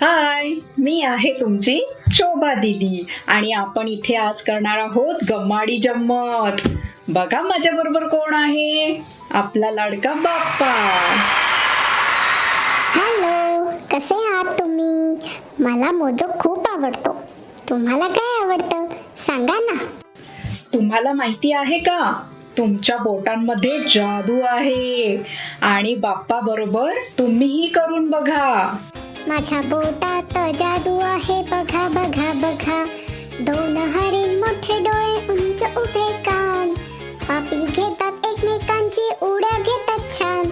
हाय मी आहे तुमची शोभा दीदी आणि आपण इथे आज करणार आहोत गम्माडी जम्मत. बघा माझ्या बरोबर कोण आहे? आपला लाडका बाप्पा. हॅलो कसे आहात तुम्ही? मला मोदक खूप आवडतो. तुम्हाला काय आवडतं? सांगा ना. तुम्हाला माहिती आहे का? तुमच्या बोटांमध्ये जादू आहे. आणि बाप्पा बरोबर तुम्हीही करून बघा. माझ्या बोटात जादू आहे. बघा बघा बघा. दोन हरिण मोठे डोळे उंच उभे कान. पापी घेतात एकमेकांची उड्या घेतात छान.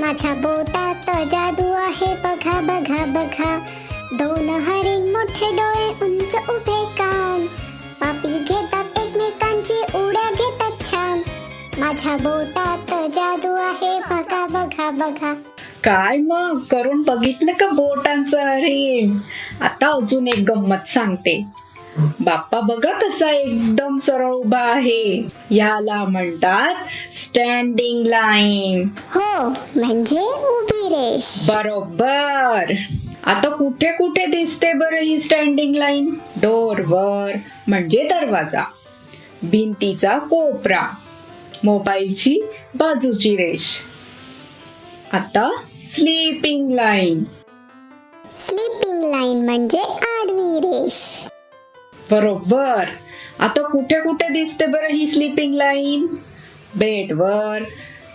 माझ्या बोटात जादू आहे. बघा बघा बघा. दोन हरिण मोठे डोळे उंच उभे कान. पापी घेतात एकमेकांची उड्या घेतात छान. माझ्या बोटात जादू आहे. बघा बघा बघा. काय मग? करून बघितलं का बोटांचं? अरे आता अजून एक गंमत सांगते. बाप्पा बघा कसा एकदम सरळ उभा आहे. याला म्हणतात स्टँडिंग लाईन हो म्हणजे उभी रेष. बरोबर. आता कुठे कुठे दिसते बरं ही स्टँडिंग लाईन डोरवर म्हणजे दरवाजा. भिंतीचा कोपरा. मोबाईलची बाजूची रेष. आता स्लीपिंग लाईन स्लीपिंग लाईन म्हणजे आडवी रेष. बरोबर. आता कुठे कुठे दिसते बरं ही स्लीपिंग लाईन बेडवर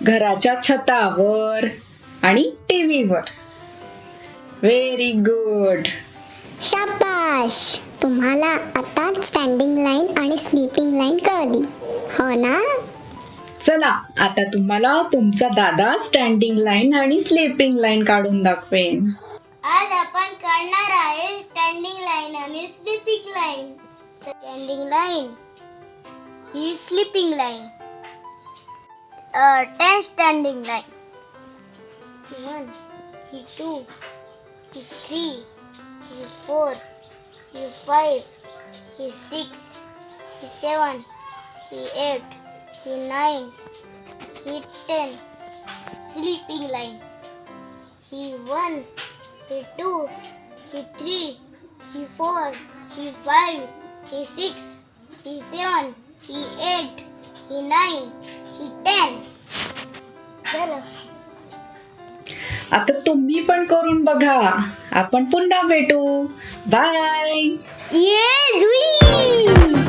घराच्या छतावर आणि टीव्हीवर. व्हेरी गुड शाबाश. तुम्हाला आता स्टँडिंग लाईन आणि स्लीपिंग लाईन कळली. हो ना? चला आता तुम्हाला तुमचा दादा स्टँडिंग लाईन आणि स्लीपिंग लाईन काढून दाखवेन. आज आपण करणार आहे स्टँडिंग लाईन आणि स्लीपिंग लाईन स्टँडिंग लाईन ही sleeping line ten standing line one ही टू ही थ्री ही फोर ही फाईव्ह ही सिक्स ही सेवन ही एट ही नाईन ही ten sleeping line he one he two, he three, he four, he five, he six, he seven, he eight, he nine, he ten. चलो आता तुम्ही पण करून बघा आपण पुन्हा भेटू बाय ये जुई